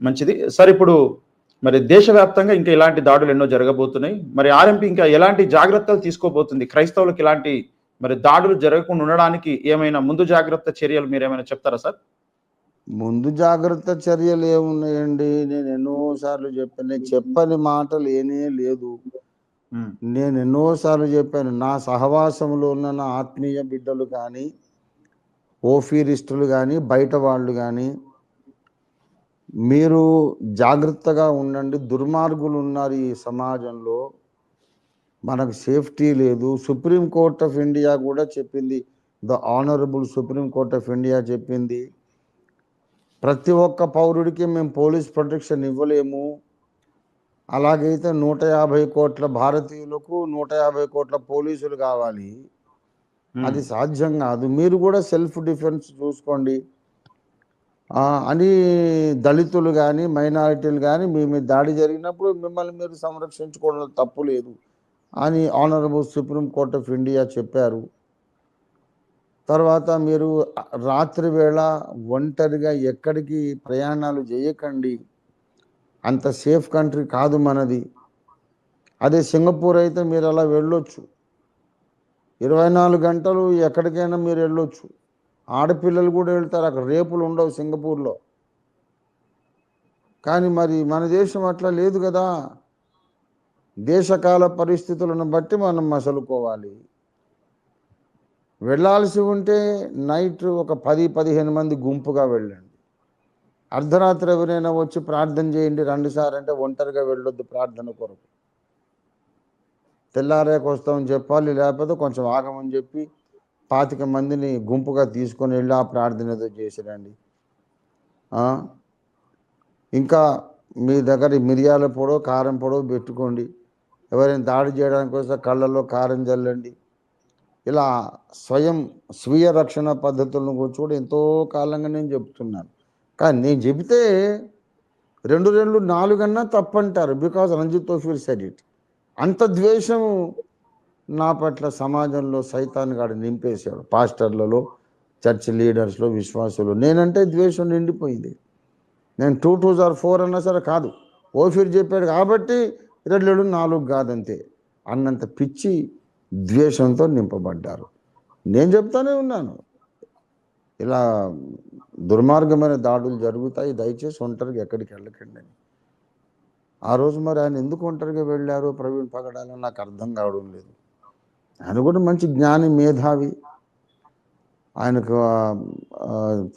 మంచిది. సార్ ఇప్పుడు మరి దేశవ్యాప్తంగా ఇంకా ఇలాంటి దాడులు ఎన్నో జరగబోతున్నాయి. మరి ఆర్ఎంపీ ఇంకా ఎలాంటి జాగ్రత్తలు తీసుకోబోతుంది? క్రైస్తవులకు ఇలాంటి మరి దాడులు జరగకుండా ఉండడానికి ఏమైనా ముందు జాగ్రత్త చర్యలు మీరు ఏమైనా చెప్తారా సార్? ముందు జాగ్రత్త చర్యలు ఏమున్నాయండి? నేను ఎన్నోసార్లు చెప్పాను. నేను చెప్పని మాట లేనే లేదు. నేను ఎన్నోసార్లు చెప్పాను. నా సహవాసంలో ఉన్న నా ఆత్మీయ బిడ్డలు కానీ ఓఫీరిస్టులు కానీ బయట వాళ్ళు కానీ మీరు జాగ్రత్తగా ఉండండి. దుర్మార్గులు ఉన్నారు ఈ సమాజంలో. మనకు సేఫ్టీ లేదు. సుప్రీం కోర్ట్ ఆఫ్ ఇండియా కూడా చెప్పింది. The honourable Supreme Court of India చెప్పింది. ప్రతి ఒక్క పౌరుడికి మేము పోలీస్ ప్రొటెక్షన్ ఇవ్వలేము. అలాగైతే నూట యాభై కోట్ల భారతీయులకు నూట యాభై కోట్ల పోలీసులు కావాలి. అది సాధ్యం కాదు. మీరు కూడా సెల్ఫ్ డిఫెన్స్ చూసుకోండి. అని దళితులు కానీ మైనారిటీలు కానీ మీ మీద దాడి జరిగినప్పుడు మిమ్మల్ని మీరు సంరక్షించుకోవడం తప్పు లేదు అని honourable Supreme Court of India చెప్పారు. తర్వాత మీరు రాత్రి వేళ ఒంటరిగా ఎక్కడికి ప్రయాణాలు చేయకండి. అంత సేఫ్ కంట్రీ కాదు మనది. అదే సింగపూర్ అయితే మీరు అలా వెళ్ళొచ్చు. ఇరవై నాలుగు గంటలు ఎక్కడికైనా మీరు వెళ్ళొచ్చు. ఆడపిల్లలు కూడా వెళ్తారు. అక్కడ రేపులు ఉండవు సింగపూర్లో. కానీ మరి మన దేశం అట్లా లేదు కదా. దేశకాల పరిస్థితులను బట్టి మనం మసలుకోవాలి. వెళ్ళాల్సి ఉంటే నైట్ ఒక పది పదిహేను మంది గుంపుగా వెళ్ళండి. అర్ధరాత్రి ఎవరైనా వచ్చి ప్రార్థన చేయండి. రెండుసార్లు అంటే ఒంటరిగా వెళ్ళొద్దు ప్రార్థన కొరకు. తెల్లారేకొస్తామని చెప్పాలి. లేకపోతే కొంచెం ఆగమని చెప్పి పాతిక మందిని గుంపుగా తీసుకొని వెళ్ళి ఆ ప్రార్థన ఏదో చేసిరండి ఇంకా మీ దగ్గర మిరియాల పొడో కారం పొడో పెట్టుకోండి. ఎవరైనా దాడి చేయడానికి వస్తే కళ్ళల్లో కారం చల్లండి. ఇలా స్వయం స్వీయ రక్షణ పద్ధతులను గురించి కూడా ఎంతో కాలంగా నేను చెప్తున్నాను. కానీ నేను చెబితే రెండు రెండు నాలుగన్నా తప్పంటారు. బికాజ్ రంజిత్ తోఫీర్ సెడ్ ఇట్ అంత ద్వేషం నా పట్ల సమాజంలో సైతాన్ గాడు నింపేశాడు. పాస్టర్లలో చర్చ్ లీడర్స్లో విశ్వాసులు. నేనంటే ద్వేషం నిండిపోయింది. నేను టూ టూ జార్ ఫోర్ అన్నా సరే కాదు. ఓఫీర్ చెప్పాడు కాబట్టి రెండు రెండు నాలుగు కాదంతే. అన్నంత పిచ్చి ద్వేషంతో నింపబడ్డారు. నేను చెప్తానే ఉన్నాను. ఇలా దుర్మార్గమైన దాడులు జరుగుతాయి. దయచేసి ఒంటరిగా ఎక్కడికి వెళ్ళకండి అని. ఆ రోజు మరి ఆయన ఎందుకు ఒంటరిగా వెళ్ళారు? ప్రవీణ్ పగడాలని నాకు అర్థం కావడం లేదు. ఆయన కూడా మంచి జ్ఞాని మేధావి. ఆయనకు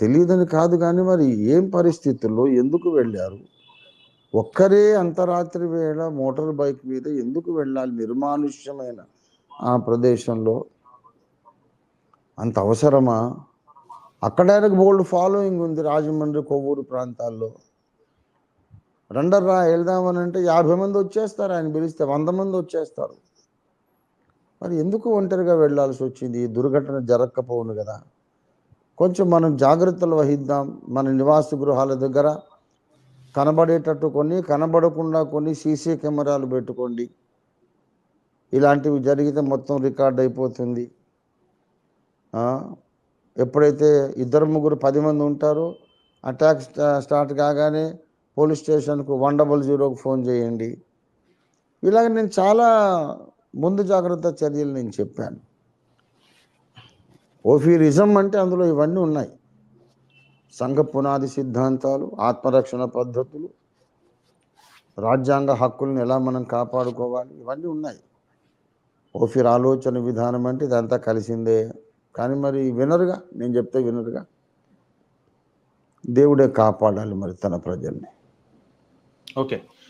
తెలియదని కాదు కానీ మరి ఏం పరిస్థితుల్లో ఎందుకు వెళ్ళారు? ఒక్కరే అంతరాత్రి వేళ మోటార్ బైక్ మీద ఎందుకు వెళ్ళాలి? నిర్మానుష్యమైన ఆ ప్రదేశంలో అంత అవసరమా? అక్కడ ఆయనకు బోల్డ్ ఫాలోయింగ్ ఉంది రాజమండ్రి కొవ్వూరు ప్రాంతాల్లో. రెండర్రా వెళ్దామని అంటే యాభై మంది వచ్చేస్తారు ఆయన పిలిస్తే వంద మంది వచ్చేస్తారు. మరి ఎందుకు ఒంటరిగా వెళ్ళాల్సి వచ్చింది ఈ దుర్ఘటన జరగకపోవును కదా. కొంచెం మనం జాగ్రత్తలు వహిద్దాం. మన నివాస గృహాల దగ్గర కనబడేటట్టు కొన్ని కనబడకుండా కొన్ని సీసీ కెమెరాలు పెట్టుకోండి. ఇలాంటివి జరిగితే మొత్తం రికార్డ్ అయిపోతుంది. ఎప్పుడైతే ఇద్దరు ముగ్గురు పది మంది ఉంటారో అటాక్ స్టార్ట్ కాగానే పోలీస్ స్టేషన్కు వన్ డబల్ జీరోకు ఫోన్ చేయండి. ఇలాగ నేను చాలా ముందు జాగ్రత్త చర్యలు నేను చెప్పాను. ఓఫీరిజం అంటే అందులో ఇవన్నీ ఉన్నాయి. సంఘ పునాది సిద్ధాంతాలు ఆత్మరక్షణ పద్ధతులు రాజ్యాంగ హక్కులను ఎలా మనం కాపాడుకోవాలి ఇవన్నీ ఉన్నాయి. ఓఫీర్ ఆలోచన విధానం అంటే ఇదంతా కలిసిందే. కానీ మరి వినరుగా? నేను చెప్తే వినరుగా? దేవుడే కాపాడాలి మరి తన ప్రజల్ని. ఓకే.